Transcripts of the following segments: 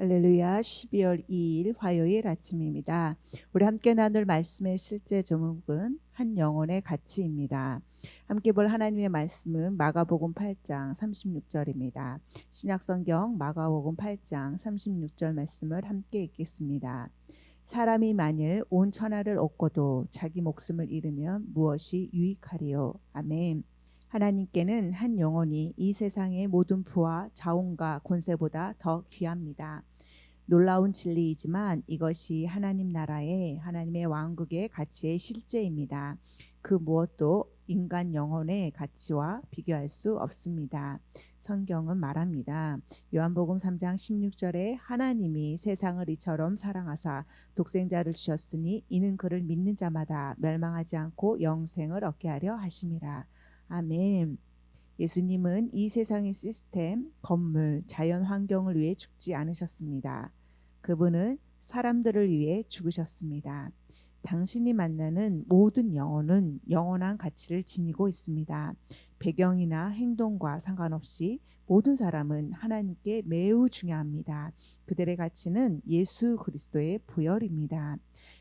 할렐루야 12월 2일 화요일 아침입니다. 우리 함께 나눌 말씀의 실제 제목은 한 영혼의 가치입니다. 함께 볼 하나님의 말씀은 마가복음 8장 36절입니다. 신약성경 마가복음 8장 36절 말씀을 함께 읽겠습니다. 사람이 만일 온 천하를 얻고도 자기 목숨을 잃으면 무엇이 유익하리요? 아멘. 하나님께는 한 영혼이 이 세상의 모든 부와 자원과 권세보다 더 귀합니다. 놀라운 진리이지만 이것이 하나님 나라의 하나님의 왕국의 가치의 실제입니다. 그 무엇도 인간 영혼의 가치와 비교할 수 없습니다. 성경은 말합니다. 요한복음 3장 16절에 하나님이 세상을 이처럼 사랑하사 독생자를 주셨으니 이는 그를 믿는 자마다 멸망하지 않고 영생을 얻게 하려 하심이라. 아멘. 예수님은 이 세상의 시스템, 건물, 자연 환경을 위해 죽지 않으셨습니다. 그분은 사람들을 위해 죽으셨습니다. 당신이 만나는 모든 영혼은 영원한 가치를 지니고 있습니다. 배경이나 행동과 상관없이 모든 사람은 하나님께 매우 중요합니다. 그들의 가치는 예수 그리스도의 부열입니다.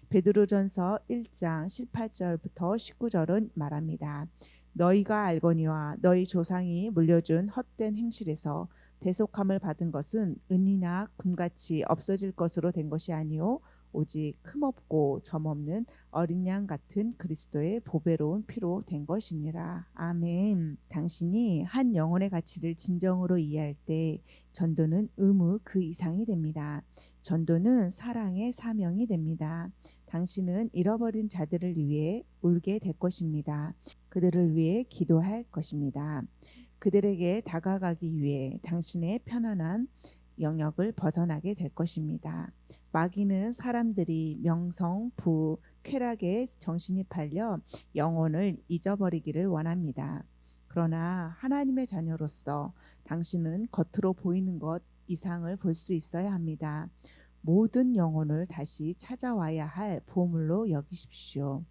베드로전서 1장 18절부터 19절은 말합니다. 너희가 알거니와 너희 조상이 물려준 헛된 행실에서 대속함을 받은 것은 은이나 금같이 없어질 것으로 된 것이 아니요 오직 흠없고 점없는 어린 양 같은 그리스도의 보배로운 피로 된 것이니라. 아멘. 당신이 한 영혼의 가치를 진정으로 이해할 때 전도는 의무 그 이상이 됩니다. 전도는 사랑의 사명이 됩니다. 당신은 잃어버린 자들을 위해 울게 될 것입니다. 그들을 위해 기도할 것입니다. 그들에게 다가가기 위해 당신의 편안한 영역을 벗어나게 될 것입니다. 마귀는 사람들이 명성, 부, 쾌락에 정신이 팔려 영혼을 잊어버리기를 원합니다. 그러나 하나님의 자녀로서 당신은 겉으로 보이는 것 이상을 볼 수 있어야 합니다. 모든 영혼을 다시 찾아와야 할 보물로 여기십시오.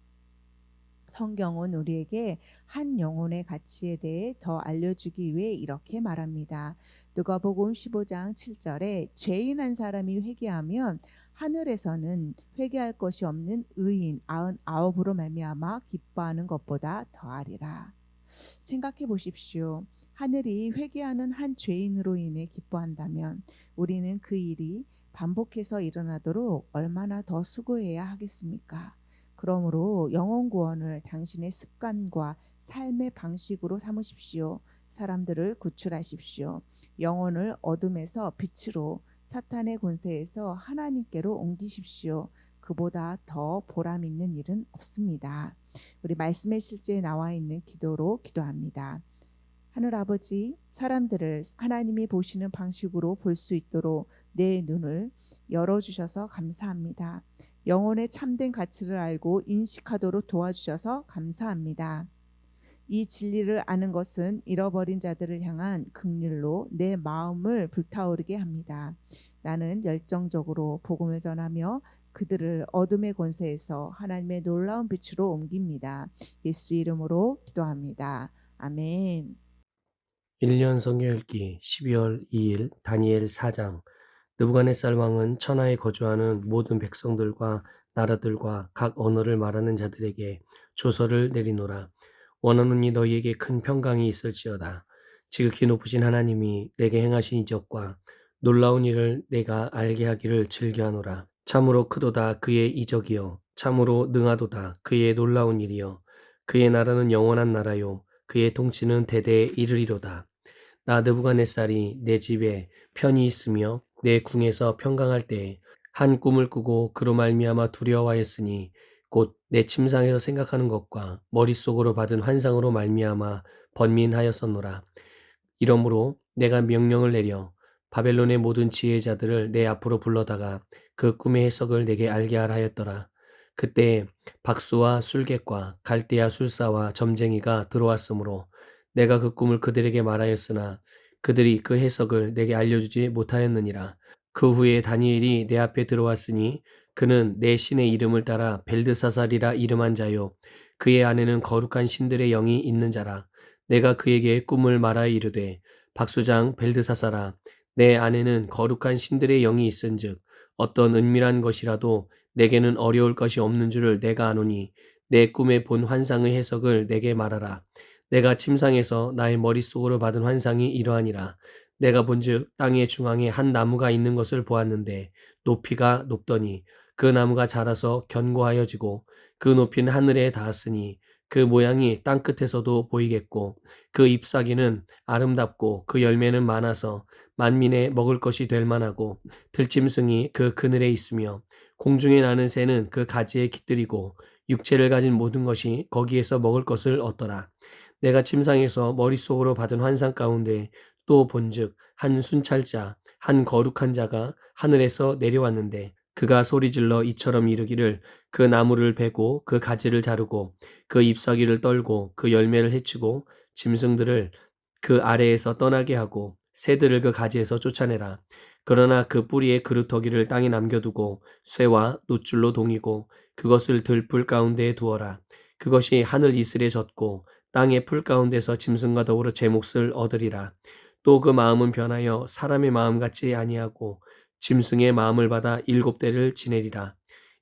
성경은 우리에게 한 영혼의 가치에 대해 더 알려주기 위해 이렇게 말합니다. 누가복음 15장 7절에 죄인 한 사람이 회개하면 하늘에서는 회개할 것이 없는 의인 99으로 말미암아 기뻐하는 것보다 더하리라. 생각해 보십시오. 하늘이 회개하는 한 죄인으로 인해 기뻐한다면 우리는 그 일이 반복해서 일어나도록 얼마나 더 수고해야 하겠습니까? 그러므로 영혼 구원을 당신의 습관과 삶의 방식으로 삼으십시오. 사람들을 구출하십시오. 영혼을 어둠에서 빛으로 사탄의 권세에서 하나님께로 옮기십시오. 그보다 더 보람 있는 일은 없습니다. 우리 말씀의 실제에 나와 있는 기도로 기도합니다. 하늘 아버지, 사람들을 하나님이 보시는 방식으로 볼 수 있도록 내 눈을 열어주셔서 감사합니다. 영혼의 참된 가치를 알고 인식하도록 도와주셔서 감사합니다. 이 진리를 아는 것은 잃어버린 자들을 향한 극률로 내 마음을 불타오르게 합니다. 나는 열정적으로 복음을 전하며 그들을 어둠의 권세에서 하나님의 놀라운 빛으로 옮깁니다. 예수 이름으로 기도합니다. 아멘. 1년 성경 읽기 12월 2일 다니엘 4장 느부갓네살 왕은 천하에 거주하는 모든 백성들과 나라들과 각 언어를 말하는 자들에게 조서를 내리노라. 원하노니 너희에게 큰 평강이 있을지어다. 지극히 높으신 하나님이 내게 행하신 이적과 놀라운 일을 내가 알게 하기를 즐겨하노라. 참으로 크도다 그의 이적이요. 참으로 능하도다 그의 놀라운 일이요. 그의 나라는 영원한 나라요. 그의 통치는 대대에 이르리로다. 나 느부갓네살이 내 집에 편히 있으며 내 궁에서 평강할 때에 한 꿈을 꾸고 그로 말미암아 두려워하였으니 곧 내 침상에서 생각하는 것과 머릿속으로 받은 환상으로 말미암아 번민하였었노라. 이러므로 내가 명령을 내려 바벨론의 모든 지혜자들을 내 앞으로 불러다가 그 꿈의 해석을 내게 알게 하였더라. 그때 박수와 술객과 갈대아 술사와 점쟁이가 들어왔으므로 내가 그 꿈을 그들에게 말하였으나 그들이 그 해석을 내게 알려주지 못하였느니라. 그 후에 다니엘이 내 앞에 들어왔으니 그는 내 신의 이름을 따라 벨드사살이라 이름한 자요. 그의 안에는 거룩한 신들의 영이 있는 자라. 내가 그에게 꿈을 말하여 이르되 박수장 벨드사살아 내 안에는 거룩한 신들의 영이 있은즉 어떤 은밀한 것이라도 내게는 어려울 것이 없는 줄을 내가 아노니 내 꿈에 본 환상의 해석을 내게 말하라. 내가 침상에서 나의 머릿속으로 받은 환상이 이러하니라. 내가 본즉 땅의 중앙에 한 나무가 있는 것을 보았는데 높이가 높더니 그 나무가 자라서 견고하여지고 그 높이는 하늘에 닿았으니 그 모양이 땅 끝에서도 보이겠고 그 잎사귀는 아름답고 그 열매는 많아서 만민의 먹을 것이 될 만하고 들짐승이 그 그늘에 있으며 공중에 나는 새는 그 가지에 깃들이고 육체를 가진 모든 것이 거기에서 먹을 것을 얻더라. 내가 침상에서 머릿속으로 받은 환상 가운데 또 본즉 한 순찰자 한 거룩한 자가 하늘에서 내려왔는데 그가 소리질러 이처럼 이르기를 그 나무를 베고 그 가지를 자르고 그 잎사귀를 떨고 그 열매를 해치고 짐승들을 그 아래에서 떠나게 하고 새들을 그 가지에서 쫓아내라. 그러나 그 뿌리의 그루터기를 땅에 남겨두고 쇠와 노줄로 동이고 그것을 들풀 가운데에 두어라. 그것이 하늘 이슬에 젖고 땅의 풀 가운데서 짐승과 더불어 제 몫을 얻으리라. 또 그 마음은 변하여 사람의 마음 같지 아니하고 짐승의 마음을 받아 일곱 대를 지내리라.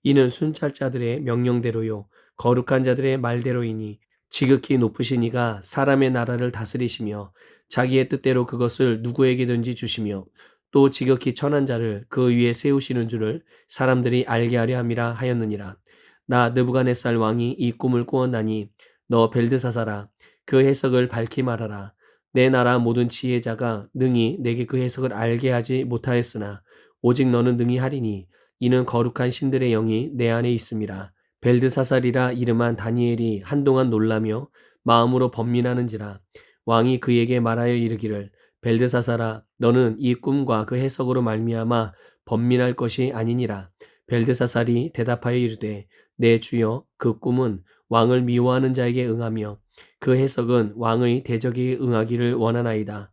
이는 순찰 자들의 명령대로요 거룩한 자들의 말대로이니 지극히 높으신 이가 사람의 나라를 다스리시며 자기의 뜻대로 그것을 누구에게든지 주시며 또 지극히 천한 자를 그 위에 세우시는 줄을 사람들이 알게 하려 함이라 하였느니라. 나 느부갓네살 왕이 이 꿈을 꾸었나니 너 벨드사사라 그 해석을 밝히 말하라. 내 나라 모든 지혜자가 능히 내게 그 해석을 알게 하지 못하였으나 오직 너는 능히 하리니 이는 거룩한 신들의 영이 내 안에 있음이라. 벨드사살이라 이름한 다니엘이 한동안 놀라며 마음으로 번민하는지라 왕이 그에게 말하여 이르기를 벨드사살아 너는 이 꿈과 그 해석으로 말미암아 번민할 것이 아니니라. 벨드사살이 대답하여 이르되 내 주여 그 꿈은 왕을 미워하는 자에게 응하며 그 해석은 왕의 대적에게 응하기를 원하나이다.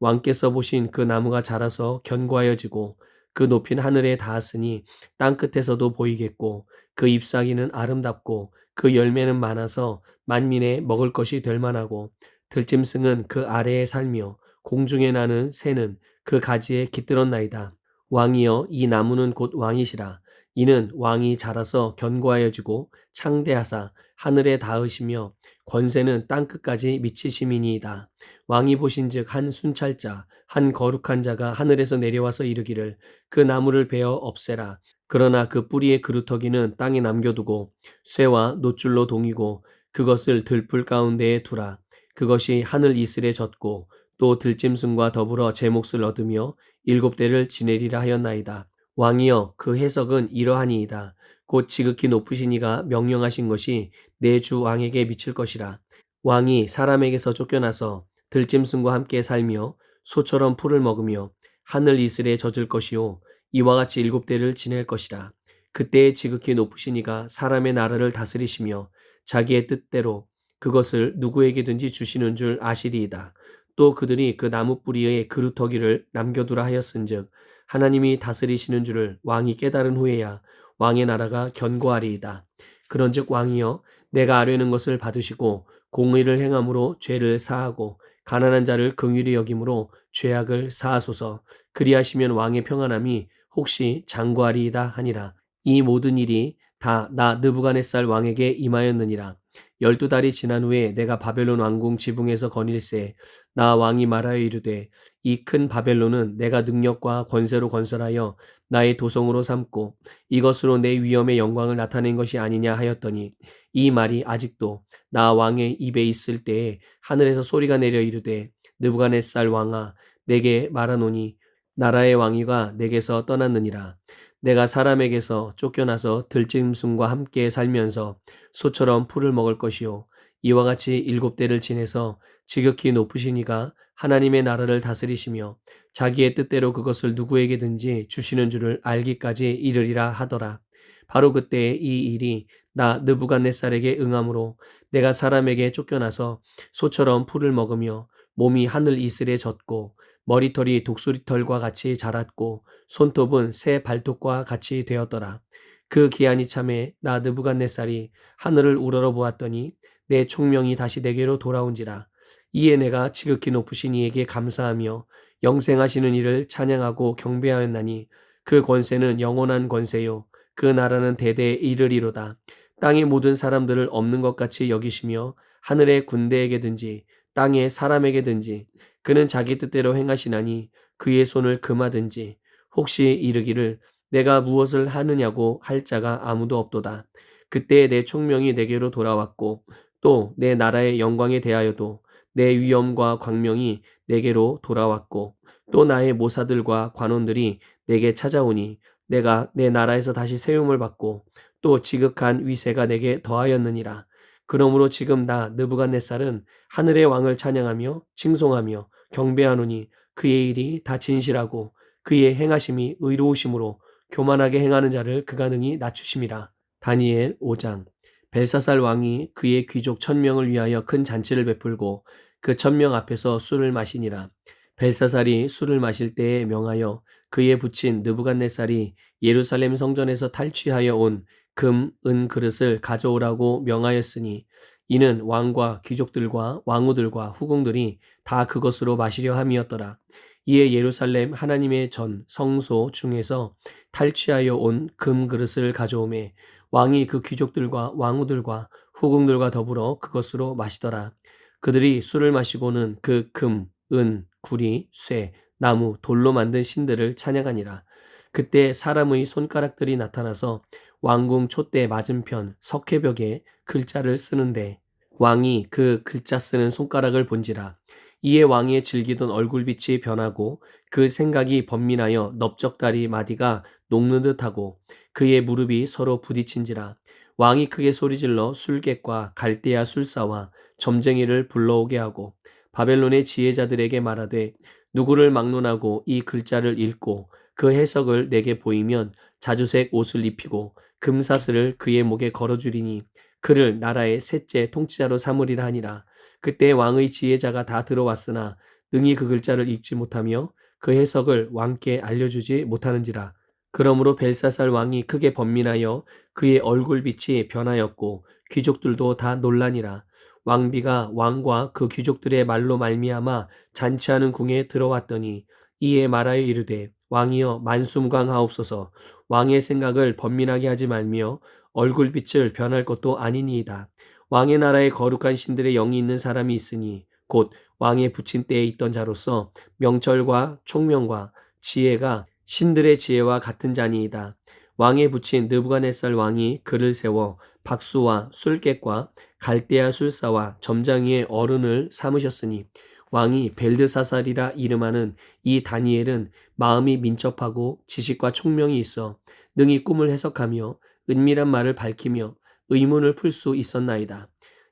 왕께서 보신 그 나무가 자라서 견고하여지고 그 높인 하늘에 닿았으니 땅 끝에서도 보이겠고 그 잎사귀는 아름답고 그 열매는 많아서 만민의 먹을 것이 될 만하고 들짐승은 그 아래에 살며 공중에 나는 새는 그 가지에 깃들었나이다. 왕이여 이 나무는 곧 왕이시라. 이는 왕이 자라서 견고하여지고 창대하사 하늘에 닿으시며 권세는 땅 끝까지 미치심이니이다. 왕이 보신즉 한 순찰자 한 거룩한 자가 하늘에서 내려와서 이르기를 그 나무를 베어 없애라. 그러나 그 뿌리의 그루터기는 땅에 남겨두고 쇠와 노줄로 동이고 그것을 들풀 가운데에 두라. 그것이 하늘 이슬에 젖고 또 들짐승과 더불어 제 몫을 얻으며 일곱 대를 지내리라 하였나이다. 왕이여 그 해석은 이러하니이다. 곧 지극히 높으신 이가 명령하신 것이 내 주 왕에게 미칠 것이라. 왕이 사람에게서 쫓겨나서 들짐승과 함께 살며 소처럼 풀을 먹으며 하늘 이슬에 젖을 것이요 이와 같이 일곱 대를 지낼 것이라. 그때에 지극히 높으신 이가 사람의 나라를 다스리시며 자기의 뜻대로 그것을 누구에게든지 주시는 줄 아시리이다. 또 그들이 그 나무 뿌리의 그루터기를 남겨두라 하였은즉 하나님이 다스리시는 줄을 왕이 깨달은 후에야 왕의 나라가 견고하리이다. 그런즉 왕이여 내가 아뢰는 것을 받으시고 공의를 행함으로 죄를 사하고 가난한 자를 긍휼히 여김으로 죄악을 사하소서. 그리하시면 왕의 평안함이 혹시 장구하리이다 하니라. 이 모든 일이 다 나 느부갓네살 왕에게 임하였느니라. 열두 달이 지난 후에 내가 바벨론 왕궁 지붕에서 거닐세 나 왕이 말하여 이르되 이 큰 바벨론은 내가 능력과 권세로 건설하여 나의 도성으로 삼고 이것으로 내 위엄의 영광을 나타낸 것이 아니냐 하였더니 이 말이 아직도 나 왕의 입에 있을 때에 하늘에서 소리가 내려 이르되 느부갓네살 왕아 내게 말하노니 나라의 왕위가 내게서 떠났느니라. 내가 사람에게서 쫓겨나서 들짐승과 함께 살면서 소처럼 풀을 먹을 것이요. 이와 같이 일곱 대를 지내서 지극히 높으신 이가 하나님의 나라를 다스리시며 자기의 뜻대로 그것을 누구에게든지 주시는 줄을 알기까지 이르리라 하더라. 바로 그때에 이 일이 나 느부갓네살에게 응함으로 내가 사람에게 쫓겨나서 소처럼 풀을 먹으며 몸이 하늘 이슬에 젖고 머리털이 독수리털과 같이 자랐고 손톱은 새 발톱과 같이 되었더라. 그 기한이 참에 나 느부갓네살이 하늘을 우러러 보았더니 내 총명이 다시 내게로 돌아온지라. 이에 내가 지극히 높으신 이에게 감사하며 영생하시는 이를 찬양하고 경배하였나니 그 권세는 영원한 권세요 그 나라는 대대에 이르리로다 땅의 모든 사람들을 없는 것 같이 여기시며 하늘의 군대에게든지 땅의 사람에게든지 그는 자기 뜻대로 행하시나니 그의 손을 금하든지 혹시 이르기를 내가 무엇을 하느냐고 할 자가 아무도 없도다. 그때 내 총명이 내게로 돌아왔고 또 내 나라의 영광에 대하여도 내 위엄과 광명이 내게로 돌아왔고 또 나의 모사들과 관원들이 내게 찾아오니 내가 내 나라에서 다시 세움을 받고 또 지극한 위세가 내게 더하였느니라. 그러므로 지금 나 느부갓네살은 하늘의 왕을 찬양하며 칭송하며 경배하노니 그의 일이 다 진실하고 그의 행하심이 의로우심으로 교만하게 행하는 자를 그가 능히 낮추심이라. 다니엘 5장 벨사살 왕이 그의 귀족 천명을 위하여 큰 잔치를 베풀고 그 천명 앞에서 술을 마시니라. 벨사살이 술을 마실 때에 명하여 그의 부친 느부갓네살이 예루살렘 성전에서 탈취하여 온 금, 은 그릇을 가져오라고 명하였으니 이는 왕과 귀족들과 왕후들과 후궁들이 다 그것으로 마시려 함이었더라. 이에 예루살렘 하나님의 전 성소 중에서 탈취하여 온 금 그릇을 가져오매 왕이 그 귀족들과 왕후들과 후궁들과 더불어 그것으로 마시더라. 그들이 술을 마시고는 그 금, 은, 구리, 쇠, 나무, 돌로 만든 신들을 찬양하니라. 그때 사람의 손가락들이 나타나서 왕궁 촛대 맞은편 석회벽에 글자를 쓰는데 왕이 그 글자 쓰는 손가락을 본지라. 이에 왕의 즐기던 얼굴빛이 변하고 그 생각이 번민하여 넓적다리 마디가 녹는 듯하고 그의 무릎이 서로 부딪힌지라. 왕이 크게 소리질러 술객과 갈대아 술사와 점쟁이를 불러오게 하고 바벨론의 지혜자들에게 말하되 누구를 막론하고 이 글자를 읽고 그 해석을 내게 보이면 자주색 옷을 입히고 금사슬을 그의 목에 걸어주리니 그를 나라의 셋째 통치자로 삼으리라 하니라. 그때 왕의 지혜자가 다 들어왔으나 능히 그 글자를 읽지 못하며 그 해석을 왕께 알려주지 못하는지라. 그러므로 벨사살 왕이 크게 번민하여 그의 얼굴빛이 변하였고 귀족들도 다 놀라니라. 왕비가 왕과 그 귀족들의 말로 말미암아 잔치하는 궁에 들어왔더니 이에 말하여 이르되 왕이여 만숨광하옵소서 왕의 생각을 번민하게 하지 말며 얼굴빛을 변할 것도 아니니이다. 왕의 나라에 거룩한 신들의 영이 있는 사람이 있으니 곧 왕의 부친 때에 있던 자로서 명철과 총명과 지혜가 신들의 지혜와 같은 자니이다. 왕의 부친 느부갓네살 왕이 그를 세워 박수와 술객과 갈대아 술사와 점장이의 어른을 삼으셨으니 왕이 벨드사살이라 이름하는 이 다니엘은 마음이 민첩하고 지식과 총명이 있어 능히 꿈을 해석하며 은밀한 말을 밝히며 의문을 풀 수 있었나이다.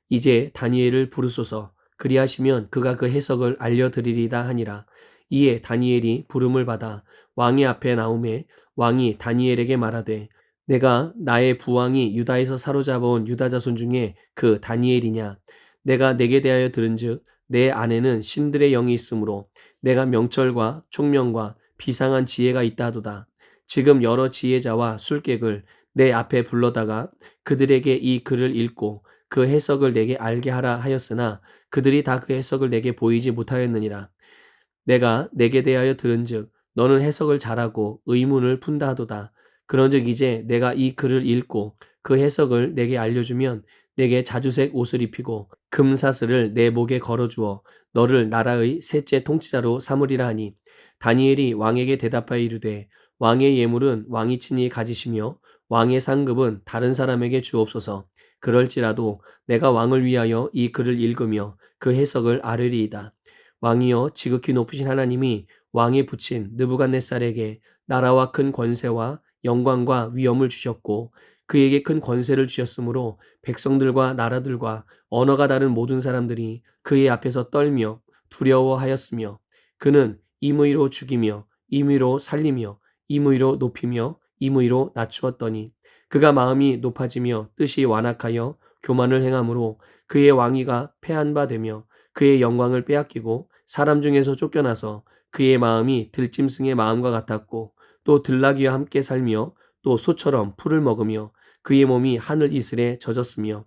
이제 다니엘을 부르소서 그리하시면 그가 그 해석을 알려드리리다 하니라. 이에 다니엘이 부름을 받아 왕의 앞에 나오매 왕이 다니엘에게 말하되 내가 나의 부왕이 유다에서 사로잡아온 유다 자손 중에 그 다니엘이냐 내가 내게 대하여 들은즉 내 안에는 신들의 영이 있으므로 내가 명철과 총명과 비상한 지혜가 있다 하도다. 지금 여러 지혜자와 술객을 내 앞에 불러다가 그들에게 이 글을 읽고 그 해석을 내게 알게 하라 하였으나 그들이 다 그 해석을 내게 보이지 못하였느니라. 내가 내게 대하여 들은즉 너는 해석을 잘하고 의문을 푼다 하도다. 그런즉 이제 내가 이 글을 읽고 그 해석을 내게 알려주면 내게 자주색 옷을 입히고 금사슬을 내 목에 걸어주어 너를 나라의 셋째 통치자로 삼으리라 하니. 다니엘이 왕에게 대답하여 이르되 왕의 예물은 왕이 친히 가지시며 왕의 상급은 다른 사람에게 주옵소서. 그럴지라도 내가 왕을 위하여 이 글을 읽으며 그 해석을 아뢰리이다 왕이여 지극히 높으신 하나님이 왕의 부친 느부갓네살에게 나라와 큰 권세와 영광과 위엄을 주셨고 그에게 큰 권세를 주셨으므로 백성들과 나라들과 언어가 다른 모든 사람들이 그의 앞에서 떨며 두려워하였으며 그는 임의로 죽이며 임의로 살리며 임의로 높이며 임의로 낮추었더니 그가 마음이 높아지며 뜻이 완악하여 교만을 행함으로 그의 왕위가 패한 바 되며 그의 영광을 빼앗기고 사람 중에서 쫓겨나서 그의 마음이 들짐승의 마음과 같았고 또 들나귀와 함께 살며 또 소처럼 풀을 먹으며 그의 몸이 하늘 이슬에 젖었으며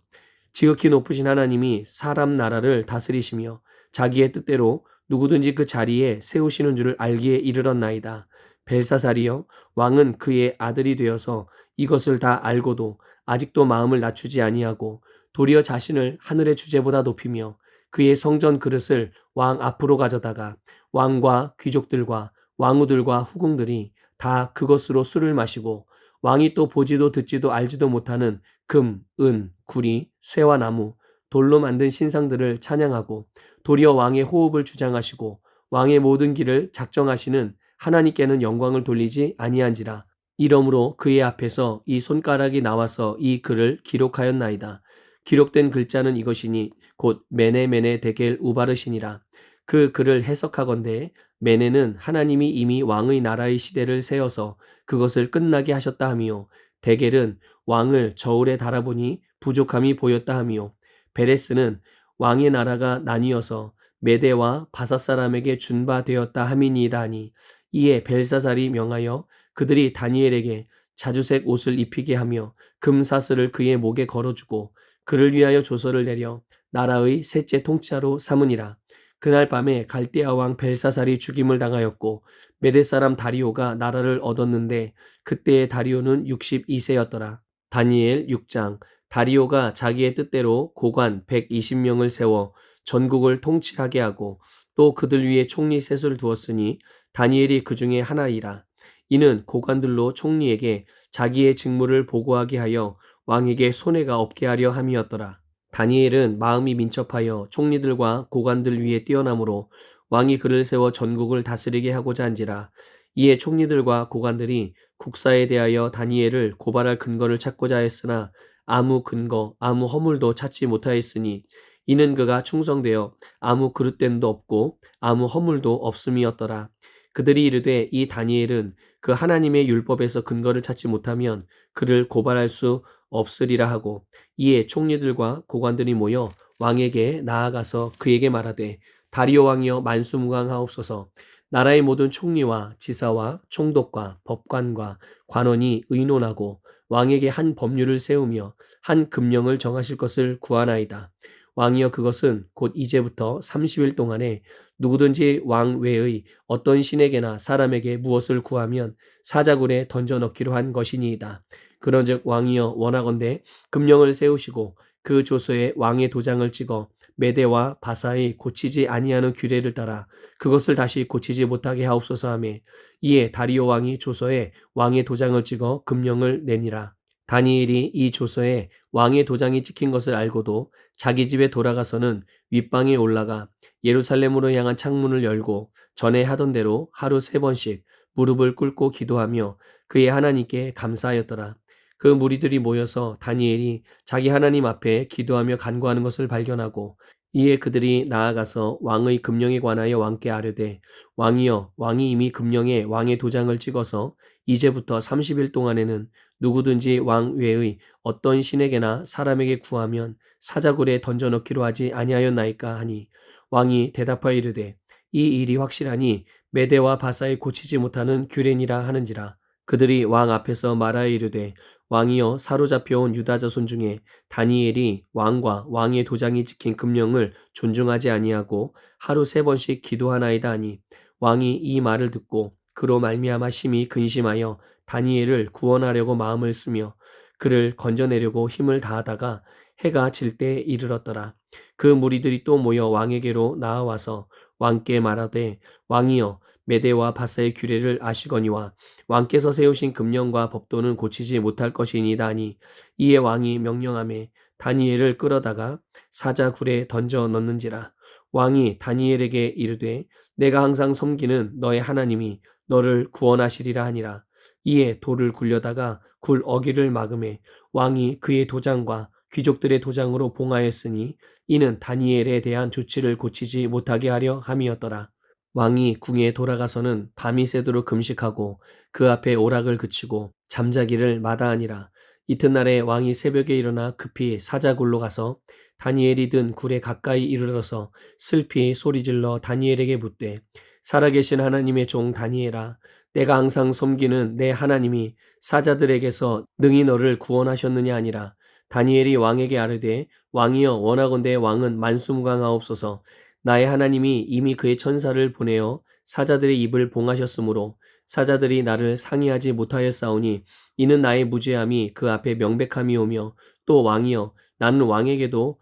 지극히 높으신 하나님이 사람 나라를 다스리시며 자기의 뜻대로 누구든지 그 자리에 세우시는 줄을 알기에 이르렀나이다. 벨사살이여 왕은 그의 아들이 되어서 이것을 다 알고도 아직도 마음을 낮추지 아니하고 도리어 자신을 하늘의 주제보다 높이며 그의 성전 그릇을 왕 앞으로 가져다가 왕과 귀족들과 왕후들과 후궁들이 다 그것으로 술을 마시고 왕이 또 보지도 듣지도 알지도 못하는 금, 은, 구리, 쇠와 나무, 돌로 만든 신상들을 찬양하고 도리어 왕의 호흡을 주장하시고 왕의 모든 길을 작정하시는 하나님께는 영광을 돌리지 아니한지라. 이러므로 그의 앞에서 이 손가락이 나와서 이 글을 기록하였나이다. 기록된 글자는 이것이니 곧 메네메네 데겔 우바르시니라. 그 글을 해석하건대 메네는 하나님이 이미 왕의 나라의 시대를 세워서 그것을 끝나게 하셨다 하미요. 데겔은 왕을 저울에 달아보니 부족함이 보였다 하미요. 베레스는 왕의 나라가 나뉘어서 메대와 바사 사람에게 준바되었다 함이니이다 하니 이에 벨사살이 명하여 그들이 다니엘에게 자주색 옷을 입히게 하며 금사슬을 그의 목에 걸어주고 그를 위하여 조서를 내려 나라의 셋째 통치자로 삼으니라. 그날 밤에 갈대아 왕 벨사살이 죽임을 당하였고 메대 사람 다리오가 나라를 얻었는데 그때의 다리오는 62세였더라. 다니엘 6장 다리오가 자기의 뜻대로 고관 120명을 세워 전국을 통치하게 하고 또 그들 위에 총리 셋을 두었으니 다니엘이 그 중에 하나이라. 이는 고관들로 총리에게 자기의 직무를 보고하게 하여 왕에게 손해가 없게 하려 함이었더라. 다니엘은 마음이 민첩하여 총리들과 고관들 위에 뛰어나므로 왕이 그를 세워 전국을 다스리게 하고자 한지라. 이에 총리들과 고관들이 국사에 대하여 다니엘을 고발할 근거를 찾고자 했으나 아무 근거, 아무 허물도 찾지 못하였으니 이는 그가 충성되어 아무 그릇됨도 없고 아무 허물도 없음이었더라. 그들이 이르되 이 다니엘은 그 하나님의 율법에서 근거를 찾지 못하면 그를 고발할 수 없으리라 하고 이에 총리들과 고관들이 모여 왕에게 나아가서 그에게 말하되 다리오 왕이여 만수무강하옵소서 나라의 모든 총리와 지사와 총독과 법관과 관원이 의논하고 왕에게 한 법률을 세우며 한 금령을 정하실 것을 구하나이다. 왕이여 그것은 곧 이제부터 30일 동안에 누구든지 왕 외의 어떤 신에게나 사람에게 무엇을 구하면 사자굴에 던져 넣기로 한 것이니이다. 그런즉 왕이여 원하건대 금령을 세우시고 그 조서에 왕의 도장을 찍어 메대와 바사의 고치지 아니하는 규례를 따라 그것을 다시 고치지 못하게 하옵소서 하며 이에 다리오 왕이 조서에 왕의 도장을 찍어 금령을 내니라. 다니엘이 이 조서에 왕의 도장이 찍힌 것을 알고도 자기 집에 돌아가서는 윗방에 올라가 예루살렘으로 향한 창문을 열고 전에 하던 대로 하루 세 번씩 무릎을 꿇고 기도하며 그의 하나님께 감사하였더라. 그 무리들이 모여서 다니엘이 자기 하나님 앞에 기도하며 간구하는 것을 발견하고 이에 그들이 나아가서 왕의 금령에 관하여 왕께 아뢰되 왕이여 왕이 이미 금령에 왕의 도장을 찍어서 이제부터 30일 동안에는 누구든지 왕 외의 어떤 신에게나 사람에게 구하면 사자굴에 던져넣기로 하지 아니하였나이까 하니 왕이 대답하여 이르되 이 일이 확실하니 메대와 바사에 고치지 못하는 규례니라 하는지라. 그들이 왕 앞에서 말하여 이르되 왕이여 사로잡혀온 유다 자손 중에 다니엘이 왕과 왕의 도장이 찍힌 금령을 존중하지 아니하고 하루 세 번씩 기도하나이다 하니 왕이 이 말을 듣고 그로 말미암아 심히 근심하여 다니엘을 구원하려고 마음을 쓰며 그를 건져내려고 힘을 다하다가 해가 질 때에 이르렀더라. 그 무리들이 또 모여 왕에게로 나아와서 왕께 말하되 왕이여 메대와 바사의 규례를 아시거니와 왕께서 세우신 금령과 법도는 고치지 못할 것이니이다 하니. 이에 왕이 명령함에 다니엘을 끌어다가 사자굴에 던져 넣는지라. 왕이 다니엘에게 이르되 내가 항상 섬기는 너의 하나님이 너를 구원하시리라 하니라 이에 돌을 굴려다가 굴 어기를 막음에 왕이 그의 도장과 귀족들의 도장으로 봉하였으니 이는 다니엘에 대한 조치를 고치지 못하게 하려 함이었더라. 왕이 궁에 돌아가서는 밤이 새도록 금식하고 그 앞에 오락을 그치고 잠자기를 마다하니라. 이튿날에 왕이 새벽에 일어나 급히 사자굴로 가서 다니엘이 든 굴에 가까이 이르러서 슬피 소리질러 다니엘에게 묻되 살아계신 하나님의 종 다니엘아 내가 항상 섬기는 내 하나님이 사자들에게서 능히 너를 구원하셨느냐 아니라 다니엘이 왕에게 아뢰되 왕이여 원하건대 왕은 만수무강하옵소서 나의 하나님이 이미 그의 천사를 보내어 사자들의 입을 봉하셨으므로 사자들이 나를 상의하지 못하였사오니 이는 나의 무죄함이 그 앞에 명백함이 오며 또 왕이여 나는 왕에게도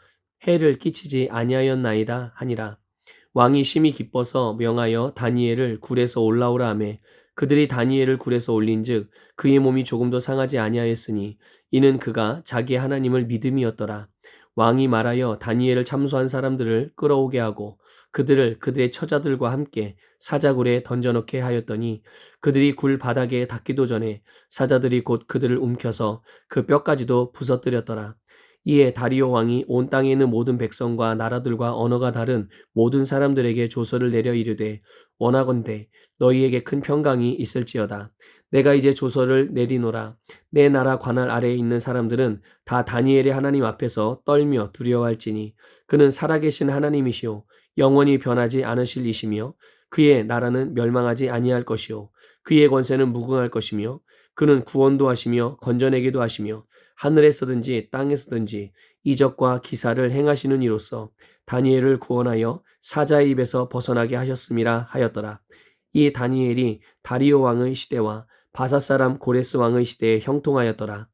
해를 끼치지 아니하였나이다 하니라. 왕이 심히 기뻐서 명하여 다니엘을 굴에서 올라오라 하매 그들이 다니엘을 굴에서 올린즉 그의 몸이 조금도 상하지 아니하였으니 이는 그가 자기의 하나님을 믿음이었더라. 왕이 말하여 다니엘을 참소한 사람들을 끌어오게 하고 그들을 그들의 처자들과 함께 사자굴에 던져넣게 하였더니 그들이 굴 바닥에 닿기도 전에 사자들이 곧 그들을 움켜서 그 뼈까지도 부서뜨렸더라. 이에 다리오 왕이 온 땅에 있는 모든 백성과 나라들과 언어가 다른 모든 사람들에게 조서를 내려 이르되 원하건대 너희에게 큰 평강이 있을지어다. 내가 이제 조서를 내리노라. 내 나라 관할 아래에 있는 사람들은 다 다니엘의 하나님 앞에서 떨며 두려워할지니 그는 살아계신 하나님이시오 영원히 변하지 않으실 이시며 그의 나라는 멸망하지 아니할 것이요 그의 권세는 무궁할 것이며 그는 구원도 하시며 건져내기도 하시며 하늘에서든지 땅에서든지 이적과 기사를 행하시는 이로써 다니엘을 구원하여 사자의 입에서 벗어나게 하셨음이라 하였더라. 이 다니엘이 다리오 왕의 시대와 바사 사람 고레스 왕의 시대에 형통하였더라.